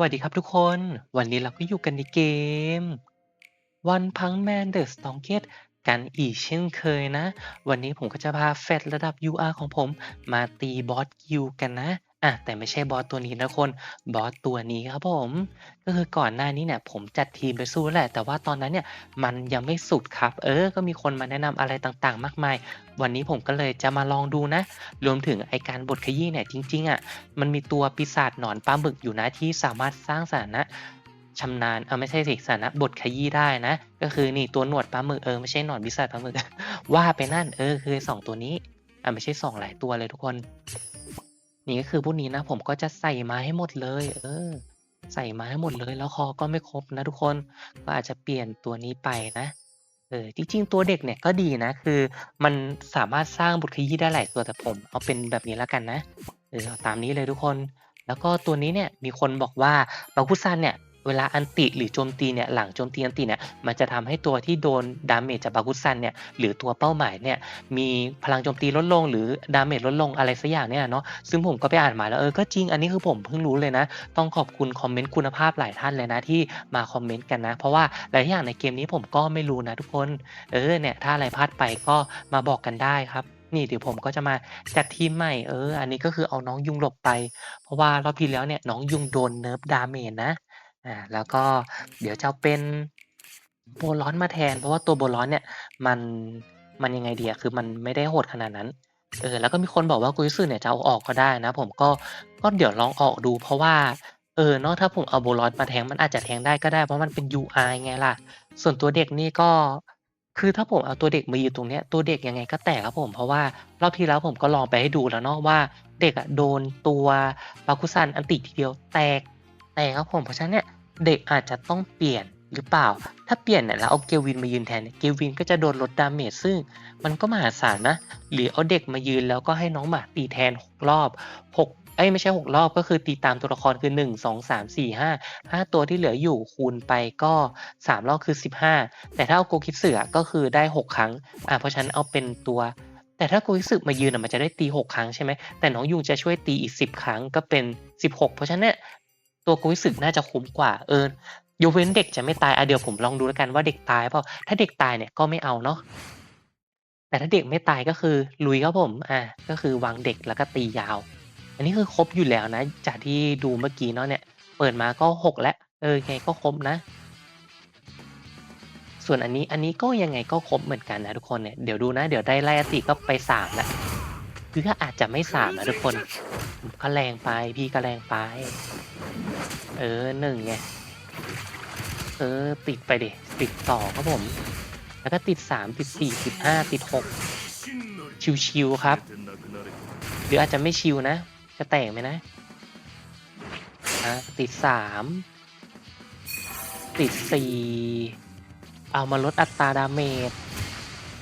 วัสดีครับทุกคน วันนี้เราก็อยู่กันในเกม One Punch Man The Strongest กันอีกเช่นเคยนะ วันนี้ผมก็จะพาแฟดระดับ UR ของผมมาตีบอสคิวกันนะ อะแต่ไม่ใช่บอสตัวนี้นะคนบอสตัวนี้ครับผม ก็คือก่อนหน้านี้เนี่ยผมจัดทีมไปสู้แหละ แต่ว่าตอนนั้นเนี่ยมันยังไม่สุดครับ เออ ก็มีคนมาแนะนำอะไรต่างๆ มากมาย วันนี้ผมก็เลยจะมาลองดูนะ รวมถึงไอการบดขยี้เนี่ยจริงๆอะมันมีตัวปีศาจหนอนปลาหมึกอยู่นะที่สามารถสร้างสถานะชำนาญเออไม่ใช่สิสถานะบดขยี้ได้นะ ก็คือนี่ตัวหนวดปลาหมึกเออไม่ใช่หนอนปีศาจปลาหมึกว่าไปนั่นเออคือสองตัวนี้อะไม่ใช่สองหลายตัวเลยทุกคน นี่ก็คือพวกนี้นะ ผมก็จะใส่มาให้หมดเลย เออ ใส่มาให้หมดเลยแล้วคอก็ไม่ครบนะทุกคนก็อาจจะเปลี่ยนตัวนี้ไปนะเออจริงๆ ตัวเด็กเนี่ยก็ดีนะ คือมันสามารถสร้างบทขยี้ได้หลายตัวแต่ผม เอาเป็นแบบนี้แล้วกันนะเออตามนี้เลยทุกคน แล้วก็ตัวนี้เนี่ยมีคนบอกว่าบาคุซันเนี่ย เวลาอันติหรือโจมตีเนี่ยหลังโจมตีอันติเนี่ยมันจะทำให้ตัวที่โดนดาเมจจากบาคุซันเนี่ยหรือตัวเป้าหมายเนี่ยมีพลังโจมตีลดลง หรือดาเมจลดลงอะไรสักอย่างเนี่ยเนาะซึ่งผมก็ไปอ่านมาแล้วเออก็จริงอันนี้คือผมเพิ่งรู้เลยนะ ต้องขอบคุณคอมเมนต์คุณภาพหลายท่านเลยนะที่มาคอมเมนต์กันนะ เพราะว่าหลายอย่างในเกมนี้ผมก็ไม่รู้นะทุกคนเออเนี่ยถ้าอะไรพลาดไปก็มาบอกกันได้ครับนี่เดี๋ยวผมก็จะมาจัดทีมใหม่เออ อันนี้ก็คือเอาน้องยุงหลบไป เพราะว่ารอบที่แล้วเนี่ยน้องยุงโดนเนิร์ฟดาเมจนะ อ่าแล้วก็เดี๋ยวจะเอาเป็นโบลอนมาแทน เพราะว่าตัวโบลอนเนี่ยมันมันยังไงเดีอะคือมันไม่ได้โหดขนาดนั้นเออแล้วก็มีคนบอกว่ากุยซึเนี่ยจะเอาออกก็ได้นะ ผมก็ก็เดี๋ยวลองออกดูเพราะว่าเออเนาะถ้าผมเอาโบลอนมาแทงมันอาจจะแทงได้ก็ได้เพราะมันเป็น UI ไงล่ะ ส่วนตัวเด็กนี่ก็ คือถ้าผมเอาตัวเด็กมาอยู่ตรงเนี้ยตัวเด็กยังไงก็แตกครับผมเพราะว่ารอบที่แล้วผมก็ลองไปให้ดูแล้วเนาะว่า เด็กอะโดนตัวบาคุซันอันติทีเดียวแตก แตกครับผมเพราะฉะนั้นเนี่ยเด็กอาจจะต้องเปลี่ยนหรือเปล่า ถ้าเปลี่ยนเนี่ยแล้วเอาเกลวินมายืนแทนเกลวินก็จะโดนลดดาเมจซึ่ง มันก็มหาศาลนะ หรือเอาเด็กมายืนแล้วก็ให้น้องหมาตีแทนหกรอบหกเอ้ยไม่ใช่หกรอบก็คือตีตามตัวละครคือหนึ่งสองสามสี่ห้าห้าตัวที่เหลืออยู่คูณไปก็สามรอบคือสิบห้าแต่ถ้าเอาโกคิดเสือก็คือได้หกครั้งอ่าเพราะฉะนั้นเอาเป็นตัวแต่ถ้าโกคิดสึมายืนอะมันจะได้ตีหกครั้งใช่ไหมแต่น้องยุงจะช่วยตีอีกสิบครั้งก็เป็นสิบหกเพราะฉะนั้นเนี่ย ตัวโกคิสึกน่าจะคุ้มกว่าเออยกเว้นเด็กจะไม่ตายอะเดี๋ยวผมลองดูแล้วกันว่าเด็กตายเปล่าถ้าเด็กตายเนี่ยก็ไม่เอาเนาะแต่ถ้าเด็กไม่ตายก็คือลุยครับผมอ่าก็คือวางเด็กแล้วก็ตียาว อันนี้คือครบอยู่แล้วนะ จากที่ดูเมื่อกี้เนาะเนี่ย เปิดมาก็หกแล้วเออไงก็ครบนะ ส่วนอันนี้อันนี้ก็ยังไงก็ครบเหมือนกันนะทุกคนเนี่ยเดี๋ยวดูนะ เดี๋ยวได้ไล่อติก็ไปสามล้วคือก็อาจจะไม่สามนะทุกคนก็แรงไปพี่ก็แรงไป เออหนึ่งไง เออ ติดไปดิ ติดต่อครับผม แล้วก็ติดสามติดสี่ติดห้าติดหกชิวๆครับ หรืออาจจะไม่ชิวนะ จะแตกไหมนะอะติดสามติดสี่เอามาลดอัตราดาเมจ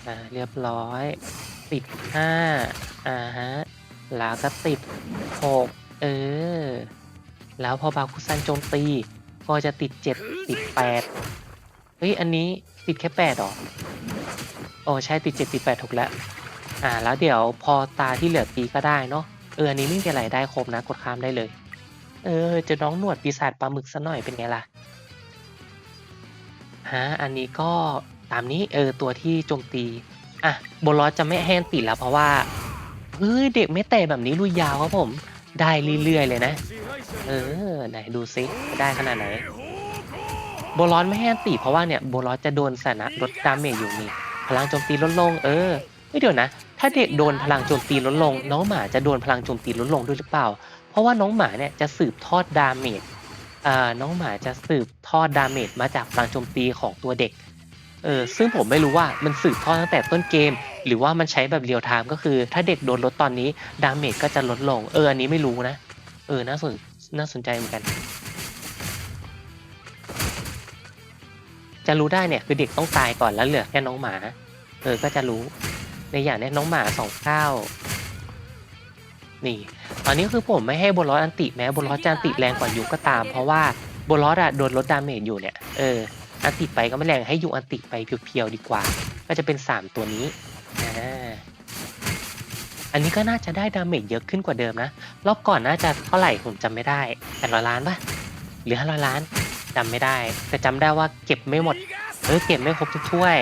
อ่าเรียบร้อย ติดห้าอ่าฮะแล้วก็ติดหกเออ แล้วพอบาคุซันโจมตี ก็จะติดเจ็ดติดแปดเฮ้ย อันนี้ติดแค่แปดหรอ โอ้ใช่ติดเจ็ดติดแปดถูกแล้ว อ่า แล้วเดี๋ยวพอตาที่เหลือตีก็ได้เนาะ เออ อันนี้ไม่มีอะไรได้ครบนะ กดข้ามได้เลย เออ จะน้องหนวดปีศาจปลาหมึกซะหน่อยเป็นไงล่ะ ฮะ อันนี้ก็ตามนี้เออตัวที่โจมตี อะโบลอสจะไม่แห้งติดแล้วเพราะว่าเฮ้ยเด็กไม่เตะแบบนี้ลุยยาวครับผม ได้เรื่อยๆเลยนะ เออ ไหนดูซิได้ขนาดไหน โบลอนไม่ให้อันติเพราะว่าเนี่ยโบลอนจะโดนสถานะลดดาเมจอยู่นี่ พลังโจมตีลดลง เออไม่เดี๋ยวนะ ถ้าเด็กโดนพลังโจมตีลดลง น้องหมาจะโดนพลังโจมตีลดลงด้วยหรือเปล่า เพราะว่าน้องหมาเนี่ยจะสืบทอดดาเมจอ่าน้องหมาจะสืบทอดดาเมจมาจากพลังโจมตีของตัวเด็ก เออ ซึ่งผมไม่รู้ว่ามันสืบทอดตั้งแต่ต้นเกม หรือว่ามันใช้แบบเรียลไทม์ก็คือ ถ้าเด็กโดนลดตอนนี้ดาเมจก็จะลดลง เออ อันนี้ไม่รู้นะ เออ น่าสน น่าสนใจเหมือนกัน จะรู้ได้เนี่ยคือเด็กต้องตายก่อนแล้วเหลือแค่น้องหมา เออก็จะรู้ ในอย่างเนี้ยน้องหมาสองเก้านี่ ตอนนี้คือผมไม่ให้บลอสอันติแม้บลอสจะอันติแรงกว่ายุก็ตาม เพราะว่าบลอสอะโดนลดดาเมจอยู่เนี่ย เออ อันติไปก็ไม่แรงให้ยุอันติไปเพียวๆดีกว่า ก็จะเป็นสามตัวนี้อ่า อันนี้ก็น่าจะได้ดาเมจเยอะขึ้นกว่าเดิมนะ รอบก่อนน่าจะเท่าไหร่ผมจำไม่ได้แปดร้อยล้านปะหรือห้าร้อยล้านจำไม่ได้ แต่จำได้ว่าเก็บไม่หมด เออเก็บไม่ครบทุกถ้วย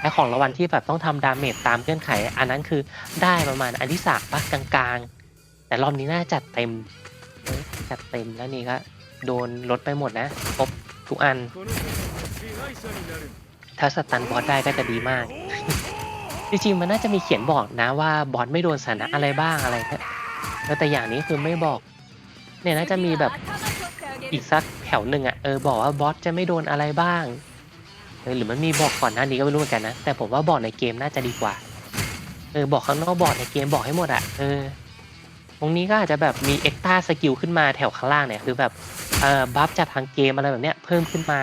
ไอของระวันที่แบบต้องทำดาเมจตามเงื่อนไข อันนั้นคือได้ประมาณอันที่สามปะกลางๆ แต่รอบนี้น่าจะเต็มจัดเต็มแล้วนี่ก็โดนลดไปหมดนะครบทุกอัน ถ้าสตันบอสได้ก็จะดีมาก จริงๆมันน่าจะมีเขียนบอกนะว่าบอสไม่โดนสถานะอะไรบ้างอะไรแค่แต่อย่างนี้คือไม่บอก เนี่ยน่าจะมีแบบอีกสักแถวหนึ่งอะเออบอกว่าบอสจะไม่โดนอะไรบ้างเออหรือมันมีบอกก่อนหน้านี้ก็ไม่รู้เหมือนกันนะแต่ผมว่าบอกในเกมน่าจะดีกว่าเออบอกข้างนอกบอกในเกมบอกให้หมดอะเออตรงนี้ก็อาจจะแบบมีเอ็กต้าสกิลขึ้นมาแถวข้างล่างเนี่ยคือแบบเออบัฟจากทางเกมอะไรแบบเนี้ยเพิ่มขึ้นมา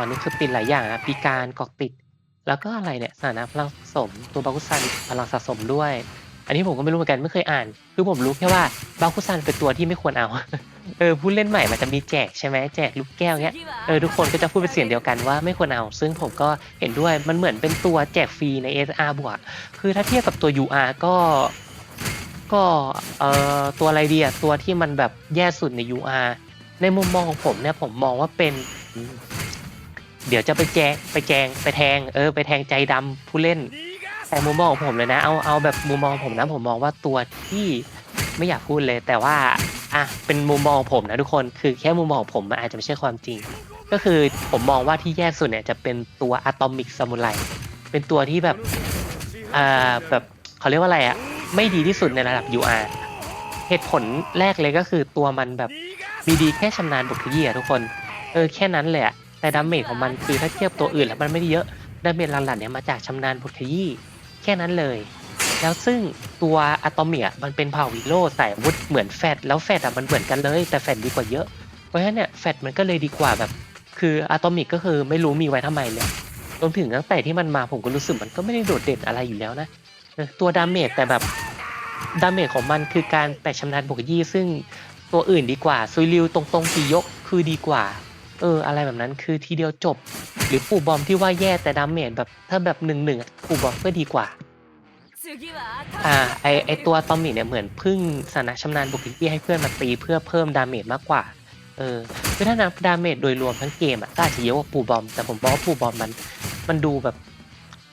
อนนี้คือปิดหลายอย่างนะปีการกอกปิด แล้วก็อะไรเนี่ยสถานะพลังสมตัวบาคุซันพลังสะสมด้วย อันนี้ผมก็ไม่รู้เหมือนกันไม่เคยอ่าน คือผมรู้แค่ว่าบาคุซันเป็นตัวที่ไม่ควรเอา เออผู้เล่นใหม่มันจะมีแจกใช่ไหมแจกลูกแก้วเงี้ยเออทุกคนก็จะพูดเป็นเสียงเดียวกันว่าไม่ควรเอา ซึ่งผมก็เห็นด้วยมันเหมือนเป็นตัวแจกฟรีใน SR บวกคือถ้าเทียบกับตัว UR ก็ก็เอ่อตัวอะไรดีอะตัวที่มันแบบแย่สุดใน UR ในมุมมองของผมเนี่ยผมมองว่าเป็น เดี๋ยวจะไปแจงไปแจงไปแทง เออ ไปแทงใจดำผู้เล่น แต่มุมมองของผมเลยนะ เอาเอาแบบมุมมองผมนะ ผมมองว่าตัวที่ไม่อยากพูดเลย แต่ว่าอะเป็นมุมมองผมนะทุกคนคือแค่มุมมองของผมมันอาจจะไม่ใช่ความจริง ก็คือผมมองว่าที่แย่สุดเนี่ยจะเป็นตัวอะตอมิกซามูไรเป็นตัวที่แบบอ่าแบบเขาเรียกว่าอะไรอะไม่ดีที่สุดในระดับ UR เหตุผลแรกเลยก็คือตัวมันแบบมีดีแค่ชำนาญบุคลีย์อะทุกคน เออแค่นั้นแหละ แต่ดาเมจของมันคือถ้าเทียบตัวอื่นแล้วมันไม่ได้เยอะดาเมจหลักๆเนี่ยมาจากชำนาญบทขยี้แค่นั้นเลย แล้วซึ่งตัวอะตอมิกอะมันเป็นเผ่าวิโรใส่วุธเหมือนแฟดแล้วแฟดอะมันเหมือนกันเลยแต่แฟดดีกว่าเยอะ เพราะฉะนั้นเนี่ยแฟดมันก็เลยดีกว่าแบบ คืออะตอมิกก็คือไม่รู้มีไว้ทำไมเลยรวมถึงตั้งแต่ที่มันมาผมก็รู้สึกมันก็ไม่ได้โดดเด่นอะไรอยู่แล้วนะตัวดาเมจแต่แบบดาเมจของมันคือการแตะชำนาญบทขยี้ซึ่งตัวอื่นดีกว่าซุยริวตรงๆสี่ยกคือดีกว่า เอออะไรแบบนั้นคือทีเดียวจบ หรือปู่บอมที่ว่าแย่แต่ดาเมจแบบถ้าแบบหนึ่งหนึ่งอะปู่บอมก็ดีกว่าอ่าไอไอตัวตอมมิเนี่ยเหมือนพึ่งสถานะชำนาญบุคลิกให้เพื่อนมาตีเพื่อเพิ่มดาเมจมากกว่าเออคือถ้านับดาเมจโดยรวมทั้งเกมอะก็อาจจะเยอะกว่าปู่บอม แต่ผมบอกว่าปู่บอมมันมันดูแบบ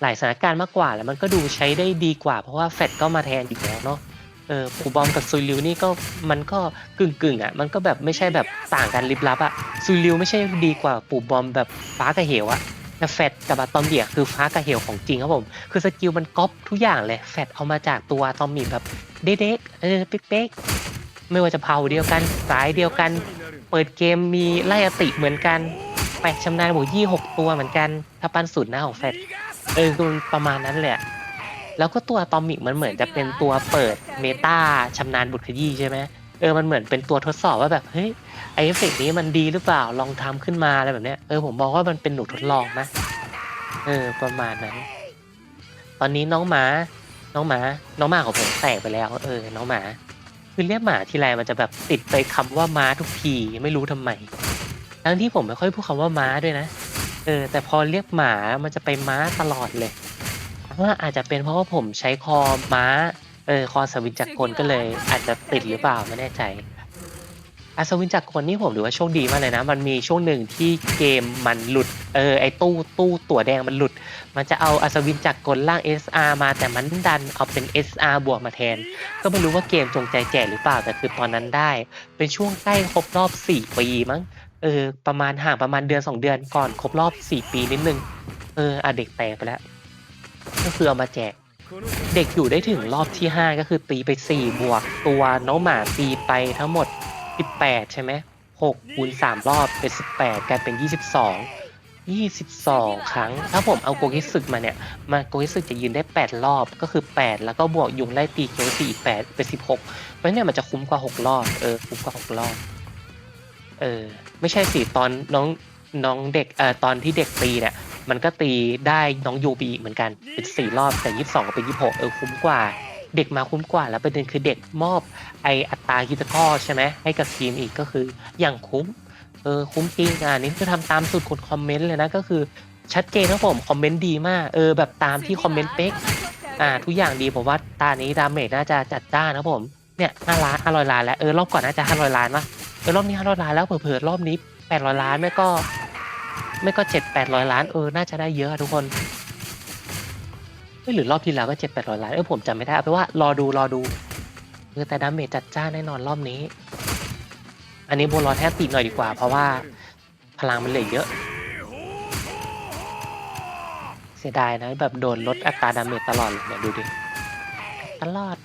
หลายสถานการณ์มากกว่าแล้วมันก็ดูใช้ได้ดีกว่า เพราะว่าแฟดก็มาแทนอยู่แล้วเนาะ เออปู่บอมกับซุยริวนี่ก็มันก็กึ่งกึ่งอะมันก็แบบไม่ใช่แบบต่างกันลิบลับอะซุยริวไม่ใช่ดีกว่าปู่บอมแบบฟ้ากับเหวอะแต่แฟดกับอะตอมเดียคือฟ้ากับเหวของจริงครับผม คือสกิลมันก๊อปทุกอย่างเลยแฟดเอามาจากตัวอะตอมมีแบบเด็กๆเออเป๊กๆไม่ว่าจะเผาเดียวกันสายเดียวกัน เปิดเกมมีไล่อติเหมือนกันแปะชำนาญบวกยี่หกตัวเหมือนกัน ถ้าปั้นสุดหน้าของแฟดเออคือประมาณนั้นแหละ แล้วก็ตัวอะตอมิกมันเหมือนจะเป็นตัวเปิดเมตาชำนาญบุตรขยี้ใช่ไหมเออมันเหมือนเป็นตัวทดสอบว่าแบบเฮ้ยไอเอฟเฟกต์นี้มันดีหรือเปล่าลองทำขึ้นมาอะไรแบบเนี้ยเออผมบอกว่ามันเป็นหนูทดลองนะเออประมาณนั้น ตอนนี้น้องหมา น้องหมา น้องหมาของผมแตกไปแล้ว เออ น้องหมา คือเรียกหมาทีไรมันจะแบบติดไปคำว่าม้าทุกทีไม่รู้ทำไม ทั้งที่ผมไม่ค่อยพูดคำว่าม้าด้วยนะ เออ แต่พอเรียกหมามันจะไปม้าตลอดเลย ว่าอาจจะเป็นเพราะว่าผมใช้คอม้า เออคอสวินจักรกลก็เลย อาจจะติดหรือเปล่าไม่แน่ใจอัศวินจักรกลนี่ผมถือว่าโชคดีมากเลยนะ มันมีช่วงหนึ่งที่เกมมันหลุด เออไอตู้ตู้ตั๋วแดงมันหลุด มันจะเอาอัศวินจักรกลล่าง SR มาแต่มันดันเอาเป็น SR บวกมาแทน ก็ไม่รู้ว่าเกมจงใจแจกหรือเปล่าแต่คือตอนนั้นได้ เป็นช่วงใกล้ครบรอบ 4 ปีมั้ง เออ ประมาณห่างประมาณเดือน 2 เดือนก่อนครบรอบ 4 ปีนิดนึง เอออะเด็กแตกไปแล้ว ก็คือเอามาแจก เด็กอยู่ได้ถึงรอบที่ 5 ก็คือตีไป 4 บวก ตัวน้องหมาตีไปทั้งหมด 18 ใช่ไหม6คูณ3รอบเป็น 18กลายเป็น 22 22 ครั้ง ถ้าผมเอาโกกิสึกมาเนี่ย มาโกกิสึกจะยืนได้ 8 รอบก็คือ 8 แล้วก็บวกยุงไล่ตีเคียวสี่8เป็น 16 เพราะเนี่ยมันจะคุ้มกว่า 6 รอบ เออ คุ้มกว่า 6 รอบ เออ ไม่ใช่สิตอนน้องน้องเด็กเอ่อตอนที่เด็กตีเนี่ย มันก็ตีได้น้องยูบีอีกเหมือนกัน เป็นสี่รอบแต่ยี่สิบสองเป็นยี่หกเออคุ้มกว่า เด็กมาคุ้มกว่า แล้วประเด็นคือเด็กมอบไออัตราคิดข้อใช่ไหมให้กับทีมอีกก็คืออย่างคุ้มเออคุ้มจริงอะนี่คือทำตามสุดคนคอมเมนต์เลยนะก็คือชัดเจนครับผมคอมเมนต์ดีมากเออแบบตามที่คอมเมนต์เป๊กอ่าทุกอย่างดีผมว่าตานี้ดาเมจน่าจะจัดจ้านครับผมเนี่ยห้าล้านห้าร้อยล้านแล้วเออรอบก่อนน่าจะห้าร้อยล้านปะเออรอบนี้ห้าร้อยล้านแล้วเผลอๆรอบนี้แปดร้อยล้านไม่ก็ ไม่ก็เจ็ดแปดร้อยล้านเออน่าจะได้เยอะทุกคนไม่หรือรอบที่แล้วก็เจ็ดแปดร้อยล้านเออผมจำไม่ได้เอาเป็นว่ารอดูรอดูคือแต่ดาเมจจัดจ้านแน่นอนรอบนี้ อันนี้บนรอแทบติดหน่อยดีกว่า เพราะว่าพลังมันเหลือเยอะ เสียดายนะแบบโดนลดอัตราดาเมจตลอดเนี่ยดูดิตลอด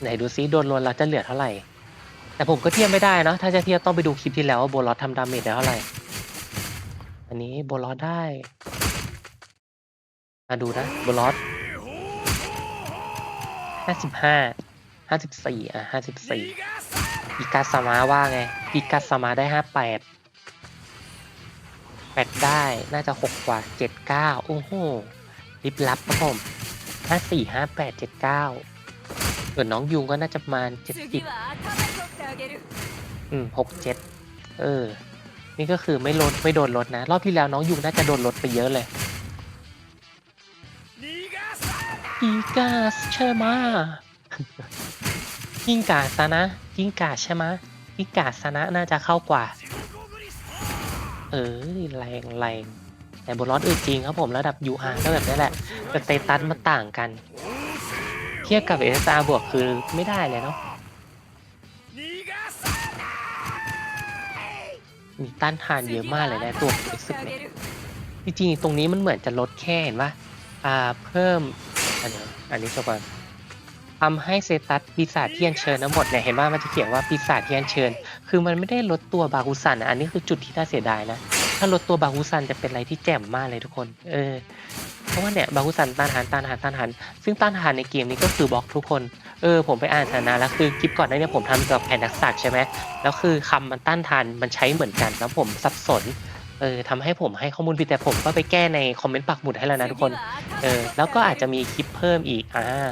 ไหนดูซิโดนลวนเราจะเหลือเท่าไหร่ แต่ผมก็เทียบไม่ได้นะ ถ้าจะเทียบต้องไปดูคลิปที่แล้วว่าโบลอสทำดาเมจได้เท่าไหร่ อันนี้โบลอสได้มาดูนะโบลอสห้าสิบห้าห้าสิบสี่อะห้าสิบสี่อิกาสมาว่าไงอิกาสมาได้ห้าแปดแปดได้น่าจะหกกว่าเจ็ดเก้าโอ้โหลิบลับครับผมห้าสี่ห้าแปดเจ็ดเก้าส่วนน้องยุงก็น่าจะมาณเจ็ดสิบ อืมหกเจ็ดเออ นี่ก็คือไม่ลดไม่โดนลดนะ รอบที่แล้วน้องยุงน่าจะโดนลดไปเยอะเลยอีกาสใช่ไหมกิ้งกาสนะกิ้งกาใช่ไหมกิ้งกาสนะน่าจะเข้ากว่า เออแรงแรงแต่บนร้อนอื่นจริงครับผมระดับ UR ก็แบบนี้แหละแต่เตตันมาต่างกัน เทียบกับเอ SR บวกคือไม่ได้เลยเนาะ มีต้านทานเยอะมากเลยนะตัวรู้สึกเนี่ยจริงๆตรงนี้มันเหมือนจะลดแค่เห็นปะอ่าเพิ่มอันนี้อันนี้จบก่อนทำให้เซตัสปีศาจที่อัญเชิญทั้งหมดเนี่ยเห็นว่ามันจะเขียนว่าปีศาจที่อัญเชิญ คือมันไม่ได้ลดตัวบาคุสันอันนี้คือจุดที่น่าเสียดายนะ ถ้าลดตัวบาคุสันจะเป็นอะไรที่แจ่มมากเลยทุกคน เออ เพราะว่าเนี่ยบาคุซันต้านทานต้านทานต้านทานซึ่งต้านทานในเกมนี้ก็คือบล็อกทุกคนเออผมไปอ่านสาระแล้วคือคลิปก่อนหน้าเนี้ผมทำเกี่ยวกับแผนทักษะใช่ไหมแล้วคือคำมันต้านทานมันใช้เหมือนกันแล้วผมสับสนเออทำให้ผมให้ข้อมูลผิดแต่ผมก็ไปแก้ในคอมเมนต์ปักหมุดให้แล้วนะทุกคนเออแล้วก็อาจจะมีคลิปเพิ่มอีกอ่า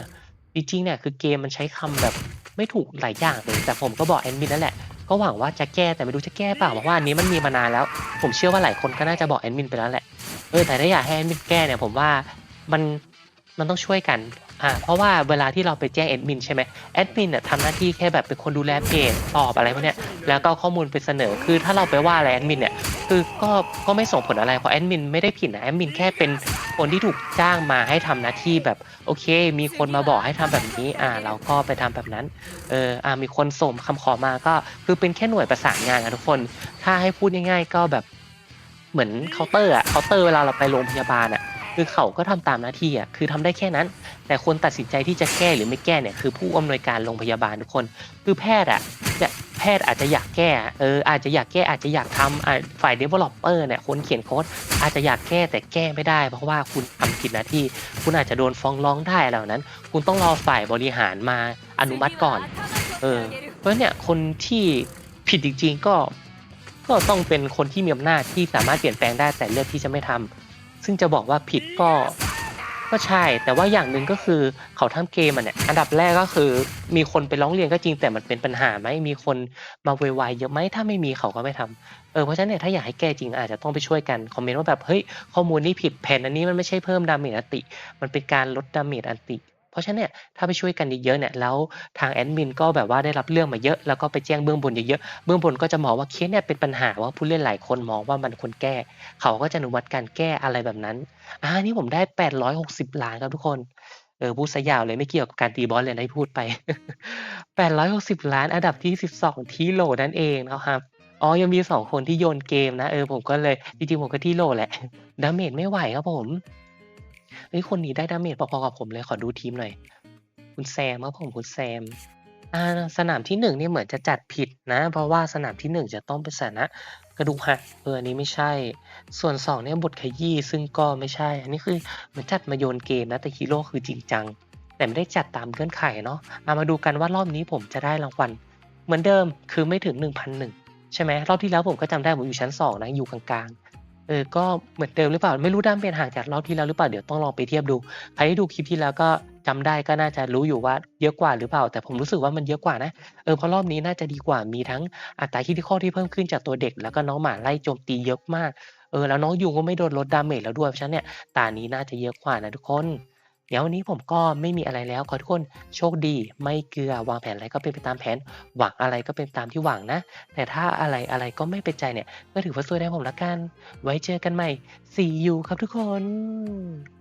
จริงๆเนี่ยคือเกมมันใช้คำแบบไม่ถูกหลายอย่างเลยแต่ผมก็บอกแอดมินนั่นแหละก็หวังว่าจะแก้แต่ไม่รู้จะแก้เปล่าเพราะว่าอันนี้มันมีมานานแล้ว ผมเชื่อว่าหลายคนก็น่าจะบอกแอดมินไปแล้วแหละ เออแต่ถ้าอยากให้แอดมินแก้เนี่ยผมว่ามันมันต้องช่วยกันอ่าเพราะว่าเวลาที่เราไปแจ้งแอดมินใช่ไหมแอดมินเนี่ยทำหน้าที่แค่แบบเป็นคนดูแลเพจตอบอะไรพวกเนี้ยแล้วก็ข้อมูลไปเสนอคือถ้าเราไปว่าอะไรแอดมินเนี่ยคือก็ก็ไม่ส่งผลอะไรเพราะแอดมินไม่ได้ผิดนะแอดมินแค่เป็นคนที่ถูกจ้างมาให้ทำหน้าที่แบบโอเค มีคนมาบอกให้ทำแบบนี้อ่าเราก็ไปทำแบบนั้นเอออ่ามีคนส่งคำขอมาก็คือเป็นแค่หน่วยประสานงานอะทุกคน ถ้าให้พูดง่าย ๆ ก็แบบ เหมือนเคาน์เตอร์อะเคาน์เตอร์เวลาเราไปโรงพยาบาลอะคือเขาก็ทำตามหน้าที่อะคือทำได้แค่นั้น แต่คนตัดสินใจที่จะแก้หรือไม่แก้เนี่ยคือผู้อำนวยการโรงพยาบาลทุกคน คือแพทย์อะจะแพทย์อาจจะอยากแก้เอออาจจะอยากแก้อาจจะอยากทำอ่าฝ่าย developer เนี่ยคนเขียนโค้ดอาจจะอยากแก้แต่แก้ไม่ได้ เพราะว่าคุณทำผิดหน้าที่ คุณอาจจะโดนฟ้องร้องได้อะไรแบบนั้น คุณต้องรอฝ่ายบริหารมาอนุมัติก่อนเออเพราะเนี่ยคนที่ผิดจริงๆก็ ก็ต้องเป็นคนที่มีอำนาจที่สามารถเปลี่ยนแปลงได้แต่เลือกที่จะไม่ทำซึ่งจะบอกว่าผิดก็ก็ใช่ แต่ว่าอย่างหนึ่งก็คือเขาทำเกมอะเนี่ยอันดับแรกก็คือมีคนไปร้องเรียนก็จริงแต่มันเป็นปัญหาไหมมีคนมาเวยวายเยอะไหมถ้าไม่มีเขาก็ไม่ทำเออเพราะฉะนั้นเนี่ยถ้าอยากให้แก้จริงอาจจะต้องไปช่วยกันคอมเมนต์ว่าแบบเฮ้ยข้อมูลนี้ผิดแผนอันนี้มันไม่ใช่เพิ่มดาเมจอันติ มันเป็นการลดดาเมจอันติ ราะฉะนั้นเนี่ยถ้าไปช่วยกันเยอะๆเนี่ยแล้วทางแอดมินก็แบบว่าได้รับเรื่องมาเยอะแล้วก็ไปแจ้งเบื้องบนเยอะๆเบื้องบนก็จะมองว่าเคสเนี่ยเป็นปัญหาว่าผู้เล่นหลายคนมองว่ามันควรแก้ เขาก็จะอนุมัติการแก้อะไรแบบนั้นอ่านี่ผมได้ 860 ล้านครับทุกคนเออพูดซะยาวเลยไม่เกี่ยวกับการตีบอสเลยนะที่พูดไป 860 ล้านอันดับที่ 12 ที่โหลนั่นเองนะครับอ๋อยังมี 2 คนที่โยนเกมนะเออผมก็เลยจริงๆผมก็ที่โหลแหละดาเมจไม่ไหวครับผม เฮ้ยคนนี้ได้ดาเมจพอๆกับผมเลยขอดูทีมหน่อย คุณแซมครับผมคุณแซมอ่าสนามที่หนึ่งเนี่ยเหมือนจะจัดผิดนะ เพราะว่าสนามที่หนึ่งจะต้องเป็นสถานะกระดูกหักเอออันนี้ไม่ใช่ ส่วนสองเนี่ยบทขยี้ซึ่งก็ไม่ใช่ อันนี้คือเหมือนจัดมาโยนเกมนะแต่ฮีโร่คือจริงจัง แต่ไม่ได้จัดตามเงื่อนไขเนาะเอามาดูกันว่ารอบนี้ผมจะได้รางวัลเหมือนเดิมคือไม่ถึง1,001ใช่ไหมรอบที่แล้วผมก็จำได้ผมอยู่ชั้นสองนะอยู่กลางๆ เออ ก็เหมือนเดิมหรือเปล่า ไม่รู้ด้ามเป็นห่างจากรอบที่แล้วหรือเปล่า เดี๋ยวต้องลองไปเทียบดู ใครที่ดูคลิปที่แล้วก็จำได้ก็น่าจะรู้อยู่ว่าเยอะกว่าหรือเปล่า แต่ผมรู้สึกว่ามันเยอะกว่านะ เออ เพราะรอบนี้น่าจะดีกว่า มีทั้งอัตราคิดข้อที่เพิ่มขึ้นจากตัวเด็ก แล้วก็น้องหมาไล่โจมตีเยอะมาก เออ แล้วน้องยุงก็ไม่โดนลดดาเมจแล้วด้วย เพราะฉะนั้นเนี่ย ตานี้น่าจะเยอะกว่านะทุกคน เดี๋ยวันนี้ผมก็ไม่มีอะไรแล้ว ขอทุกคนโชคดี ไม่เกลือวางแผนอะไรก็เป็นไปตามแผน หวังอะไรก็เป็นตามที่หวังนะ แต่ถ้าอะไรอะไรก็ไม่เป็นใจเนี่ย ก็ถือว่าซวยได้ผมละกัน ไว้เจอกันใหม่ See you ครับทุกคน